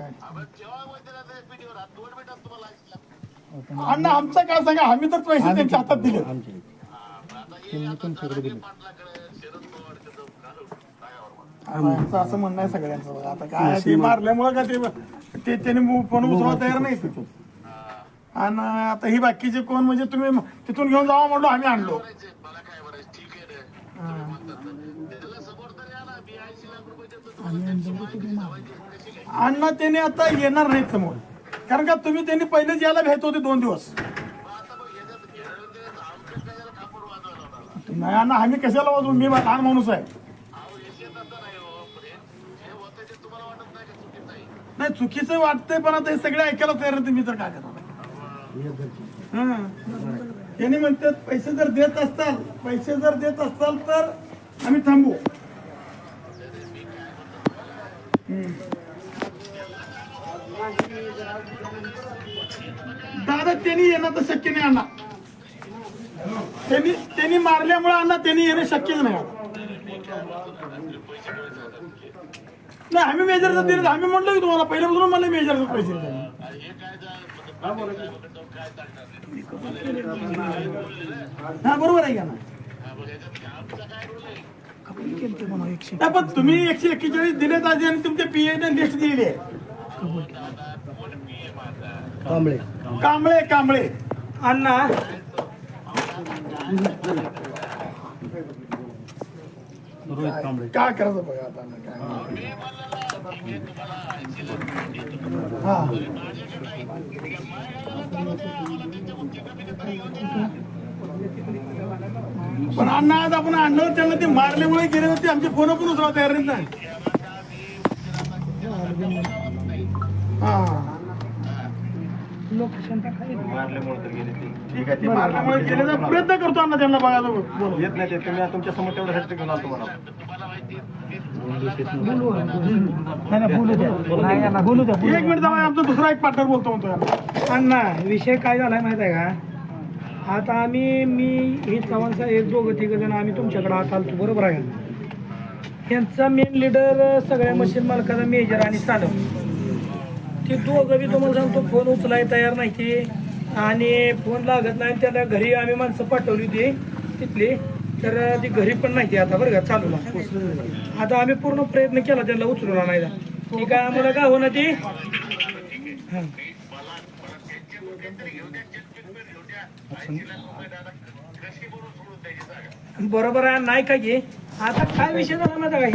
काय? अण्णा आमचं काय सांगा? आम्ही तर पैसे त्यांच्या हातात दिले असं म्हणणं आहे सगळ्यांचं बघा. आता काय ते मारल्यामुळं का ते ते त्यांनी फोन उचलायला तयार नाही आणि आता ही बाकीचे कोण म्हणजे तुम्ही तिथून घेऊन जावा म्हणलो आम्ही आणलो करायचे, मला काय म्हणायचं ठीक आहे ना तुम्ही म्हणतात ना. त्याला समोर तरी आणा मी ऐंशी लाख रुपये देतो तुम्हाला त्यांची माहिती लावायची कशी काय अण्णा त्याने आता येणार नाहीत समोर. कारण का तुम्ही त्यांनी पहिलेच यायला भेट होते दोन दिवस. नाही अण्णा आम्ही कशाला वाजवू? मी लहान माणूस आहे. नाही चुकीचं वाटतंय पण आता हे सगळे ऐकायला तयार नाही मी तर काय करणार? हं. त्यांनी म्हणतात पैसे जर देत असताल पैसे जर देत असताल तर आम्ही थांबू. दादा त्यांनी येणं तर शक्य नाही अण्णा त्यांनी त्यांनी मारल्यामुळे अण्णा त्यांनी येणं शक्यच नाही. नाही आम्ही मेजरचं दिलं आम्ही म्हणलो की तुम्हाला पहिल्यापासून मला मेजरचं पैसे. हा बरोबर आहे का ना पण तुम्ही एकशे एक्केचाळीस दिलेत आधी आणि तुमच्या पीए ने लिस्ट दिलेली आहे कांबळे. कांबळे कांबळे. अण्णा. रोहित कांबळे. काय करायचं बघा आता काय हा पण अण्णा आज आपण आणलं त्यांना ते मारल्यामुळे गेले होते. आमचे फोन पण उचला तयार नाही. हा लोकेशन ठीक आहे ते मारल्यामुळे गेले तर प्रयत्न करतो अण्णा त्यांना बघायला बोलून. येत नाही ते तुम्ही तुमच्यासमोर तेवढं हॅट्रिक घेऊन आलो तुम्हाला नाही नाही, बोलू द्या नाही बोलू द्या बोलू एक मिनिट जाऊ आमचा दुसरा एक पार्टनर बोलतो म्हणतो यांना अण्णा विषय काय झालाय माहीत आहे का आता आम्ही मी हे चव्हाण साहेब दोघं तिघ जण आम्ही तुमच्याकडे हात आलतो बरोबर आहे यांचा मेन लीडर सगळ्या मशीन मालकाचा मेजर आणि चालव ते दोघं बी तुम्हाला सांगतो फोन उचलाय तयार नाही ते. आणि फोन लागत नाही त्याला घरी आम्ही माणसं पाठवली होती तिथली. तर ती घरी पण नाही आता बरं का चालू आता आम्ही पूर्ण प्रयत्न केला त्यांना उचलून आणायला. ती काय आम्हाला का होणार ती? हां. बरोबर आहे नाही का की? आता काय विषय झाला माझा आहे